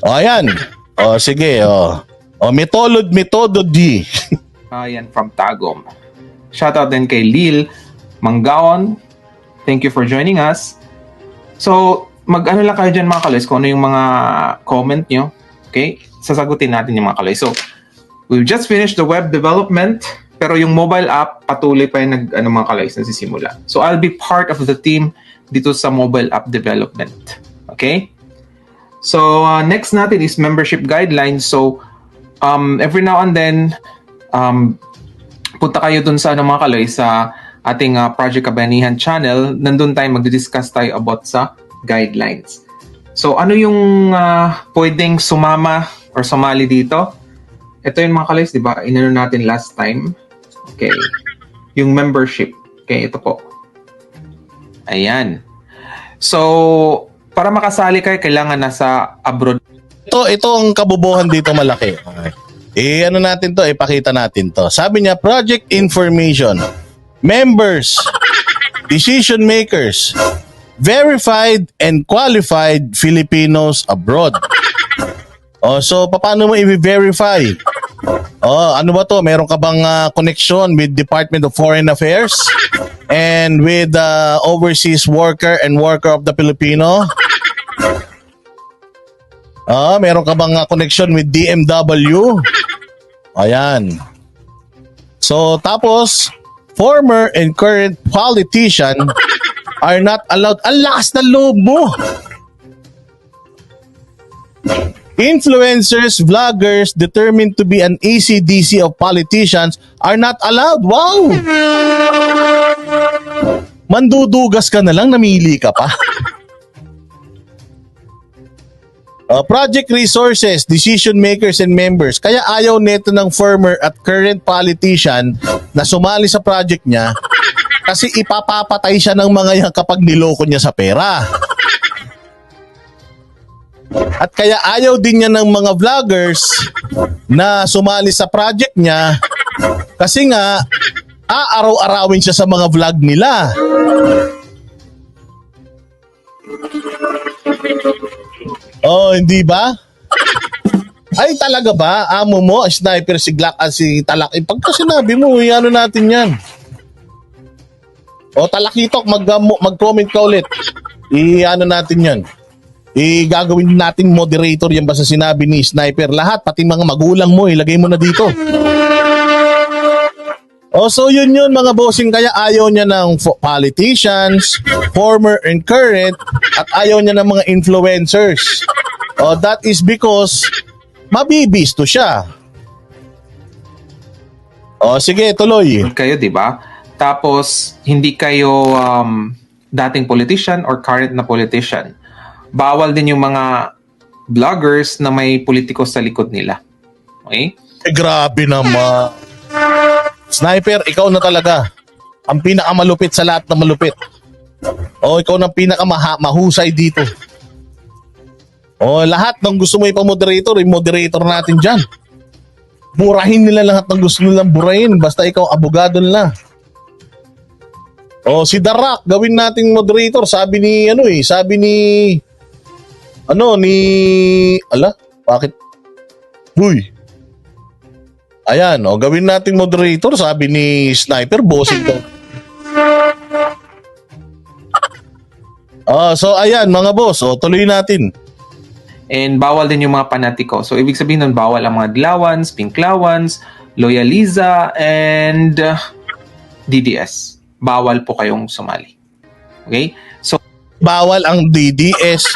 O, ayan. O, sige, o. O, metolod, metodology. Ah, yan from Tagum. Shoutout din kay Lil Manggaon. Thank you for joining us. So, mag-ano lang kayo dyan mga kaloys kung ano yung mga comment nyo. Okay? Sasagutin natin yung mga kaloys. So, we've just finished the web development pero yung mobile app patuloy pa yung nag, ano mga kaloys, nagsisimula. So, I'll be part of the team dito sa mobile app development. Okay? So, uh, next natin is membership guidelines. So, um, every now and then, um, punta kayo dun sa ano mga kaloy sa ating uh, Project Kabanihan channel. Nandun tayo magdi-discuss tayo about sa guidelines. So ano yung uh, pwedeng sumama or sumali dito? Ito yung mga kaloy, di ba? Inano natin last time. Okay. Yung membership. Okay, ito po. Ayan. So, para makasali kayo, kailangan nasa abroad Ito, ito ang kabubuhan dito malaki. Eh, ano natin to, ipakita natin to. Sabi niya, project information, members, decision makers, verified and qualified Filipinos abroad. Oh, so paano mo i-verify? Oh, ano ba to? Meron ka bang ah, connection with Department of Foreign Affairs and with the overseas worker and worker of the Filipino? Ah, meron ka bang ah, connection with DMW? Ayan. So, tapos, former and current politician are not allowed. Ang lakas ng loob mo! Influencers, vloggers determined to be an ACDC of politicians are not allowed. Wow! Mandudugas ka na lang, namili ka pa. Uh, project resources, decision makers and members. Kaya ayaw neto ng former at current politician na sumali sa project niya kasi ipapapatay siya ng mga yan kapag niloko niya sa pera. At kaya ayaw din niya ng mga vloggers na sumali sa project niya kasi nga aaraw-arawin siya sa mga vlog nila. Oh, hindi ba? Ay, talaga ba? Amo mo, sniper si Glock at si Talak. Eh, sinabi mo, eh, ano natin yan? O, Talakitok, mag, mag-comment ka ulit. I-ano natin yan. I-gagawin natin moderator yan basta sinabi ni Sniper. Lahat, pati mga magulang mo, ilagay mo na dito. O, so yun yun mga bossing. Kaya ayaw niya ng politicians, former and current, at ayaw niya ng mga influencers. O, that is because mabibisto siya. O, sige, tuloy. kayo, di ba? Tapos, hindi kayo um, dating politician or current na politician. Bawal din yung mga vloggers na may politiko sa likod nila. Okay? Eh, grabe naman. Sniper, ikaw na talaga. Ang pinakamalupit sa lahat na malupit. O, ikaw na pinakamahusay dito. O, lahat ng gusto mo ipamoderator, i-moderator natin dyan. Burahin nila lahat ng gusto nilang burahin. Basta ikaw, abogado nila. O, si Darak, gawin nating moderator. Sabi ni, ano eh, sabi ni, ano, ni, ala, bakit? Uy, Ayan, o gawin nating moderator, sabi ni Sniper, bossing daw. Ah, so ayan mga boss, o tuloy natin. And bawal din yung mga panatiko. So, ibig sabihin nun, bawal ang mga Glawans, Pinklawans, Loyaliza, and uh, DDS. Bawal po kayong sumali. Okay? So, Bawal ang DDS,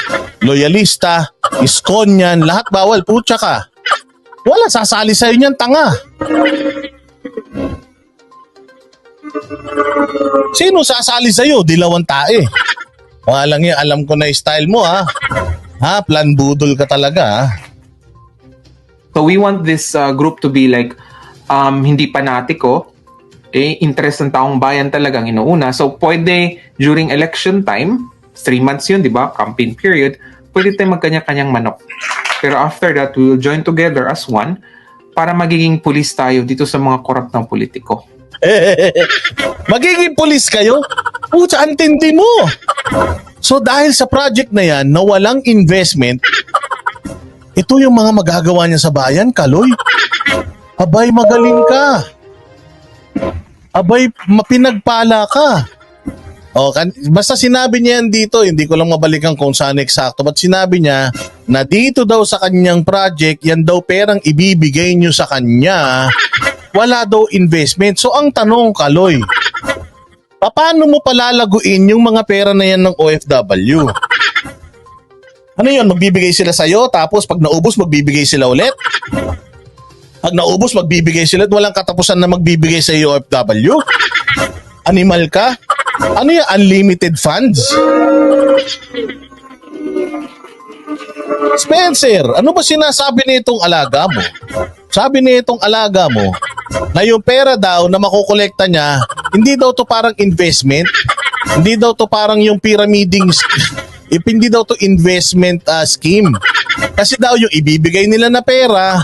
loyalista, iskonyan, lahat bawal, putya ka. Wala sasali sa'yo niyan, tanga. Sino sasali sa'yo? Dilawan tae. Walang yan, alam ko na style mo ha. Ha, plan budol ka talaga ha. So we want this uh, group to be like um, hindi panatiko, okay? interest ng taong bayan talagang inuuna. So pwede during election time, three months yun, di ba? Campaign period, pwede tayo magkanya-kanyang manok. Pero after that, we will join together as one para magiging pulis tayo dito sa mga korap ng politiko. Magiging pulis kayo? Pucha, antindi mo. So dahil sa project na yan na walang investment, Ito yung mga magagawa niya sa bayan, Kaloy. Abay, magaling ka. Abay, mapinagpala ka. O, kan- basta sinabi niya yan dito, hindi ko lang mabalikan kung saan eksakto, but sinabi niya na dito daw sa kanyang project, yan daw perang ibibigay niyo sa kanya, wala daw investment. So, ang tanong, Kaloy, paano mo palalaguin yung mga pera na yan ng OFW? Ano yun, magbibigay sila sa'yo, tapos pag naubos, magbibigay sila ulit? Pag naubos, magbibigay sila at walang katapusan na magbibigay sa OFW? Animal ka? Ano yan, unlimited funds? Spencer, ano ba sinasabi nitong alaga mo? Sabi nitong alaga mo na yung pera daw na makukolekta niya, hindi daw to parang investment, hindi daw to parang yung pyramiding hindi daw to investment uh, scheme. Kasi daw yung ibibigay nila na pera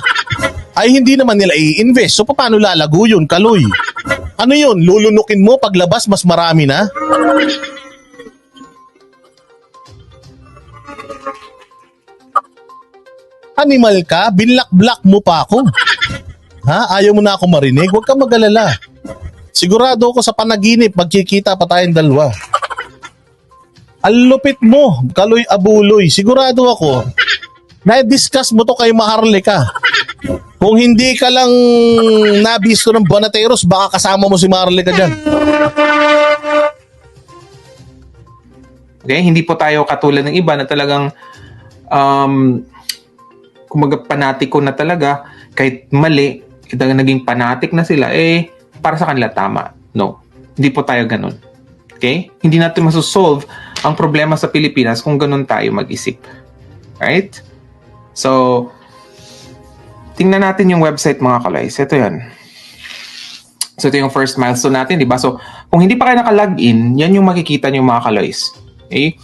ay hindi naman nila i-invest. So paano lalago yun, Kaloy? Ano yun? Lulunukin mo paglabas mas marami na? Animal ka? Binlak-blak mo pa ako. Ha? Ayaw mo na ako marinig? Huwag kang mag-alala. Sigurado ako sa panaginip, magkikita pa tayong dalawa. Ang lupit mo, Kaloy Abuloy. Sigurado ako, na-discuss mo to kay Maharlika. Kung hindi ka lang nabisto ng Bonateros, baka kasama mo si Maharlika dyan. Okay? Hindi po tayo katulad ng iba na talagang um, kumaga panatiko na talaga kahit mali, kita naging panatik na sila, eh, para sa kanila tama. No. Hindi po tayo ganun. Okay? Hindi natin masosolve ang problema sa Pilipinas kung ganun tayo mag-isip. Right? So, tingnan natin yung website mga kalays. Ito yan. So, ito yung first milestone natin, di ba? So, kung hindi pa kayo naka-login, yan yung makikita nyo mga kalays. Okay?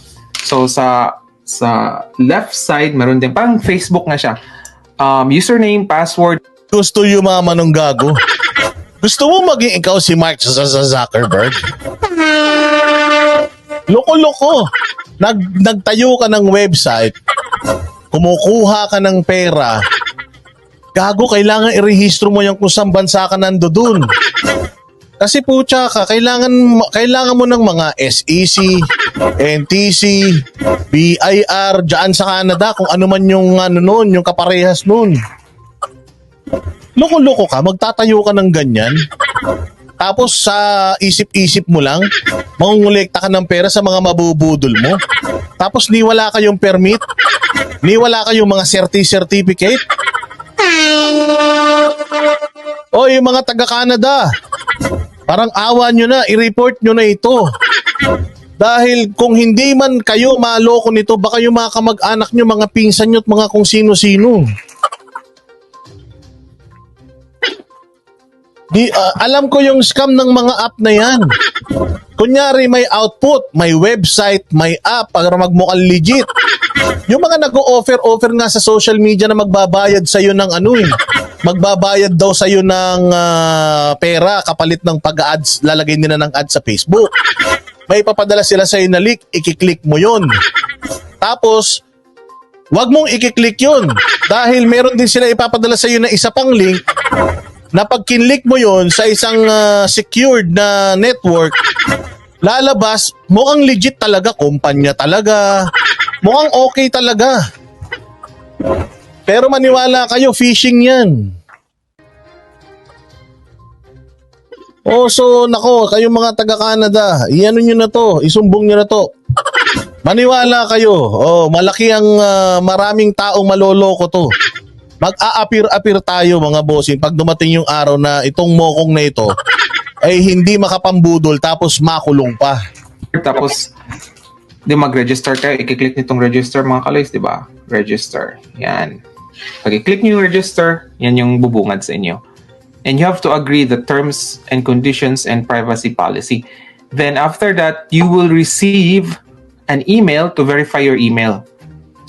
So, sa sa left side, meron din, parang Facebook na siya. Um, username, password, Gusto yung mga manong gago. Gusto mo maging ikaw si Mark Zuckerberg? Loko-loko. Nag, nagtayo ka ng website, kumukuha ka ng pera, gago, kailangan irehistro mo yan kung saan bansa ka nando dun. Kasi putya ka, kailangan, kailangan mo ng mga SEC, NTC, BIR, dyan sa Canada, kung ano man yung ano nun, yung kaparehas nun. Loko-loko ka, magtatayo ka ng ganyan. Tapos sa isip-isip mo lang, mangungulekta ka ng pera sa mga mabubudol mo. Tapos ni wala kayong permit, ni wala kayong mga certi-certificate. O yung mga taga-Canada, parang awa nyo na, i-report nyo na ito. Dahil kung hindi man kayo maloko nito, baka yung mga kamag-anak nyo, mga pinsan nyo at mga kung sino-sino. Di, ah, alam ko yung scam ng mga app na yan. Kunyari may output, may website, may app para magmukhang legit. Yung mga nag-o-offer-offer nga sa social media na magbabayad sa iyo ng ano eh. Magbabayad daw sa iyo ng ah, pera kapalit ng pag-ads, lalagay nila ng ads sa Facebook. May papadala sila sa iyo na link, ikiklik mo 'yon. Tapos Huwag mong ikiklik yun. Dahil meron din sila ipapadala sa iyo na isa pang link na pag kinlik mo yon sa isang ah, secured na network, lalabas, mukhang legit talaga, kumpanya talaga, mukhang okay talaga. Pero maniwala kayo, phishing yan. Oh, so, nako, kayong mga taga-Canada, iano nyo na to, isumbong nyo na to. Maniwala kayo, oh, malaki ang ah, maraming taong maloloko to. Mag-a-appear-appear tayo mga bossing pag dumating yung araw na itong mokong na ito ay hindi makapambudol tapos makulong pa. tapos di mag-register kayo, i-click nitong register mga kalays, di ba? Register. Yan. Pag i-click nyo yung register, yan yung bubungad sa inyo. And you have to agree the terms and conditions and privacy policy. Then after that, you will receive an email to verify your email.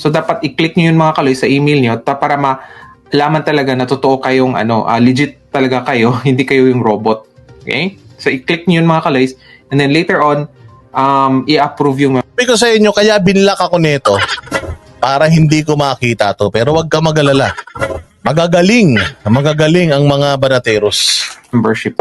So dapat i-click nyo yun mga kaloy sa email nyo ta para malaman talaga na totoo kayong ano, ah, legit talaga kayo, hindi kayo yung robot. Okay? So i-click nyo yun mga kaloy and then later on, um, i-approve yung Sabi ko sa inyo, kaya binlock ako nito. para hindi ko makita to. Pero wag ka magalala. Magagaling, magagaling ang mga banateros. Membership.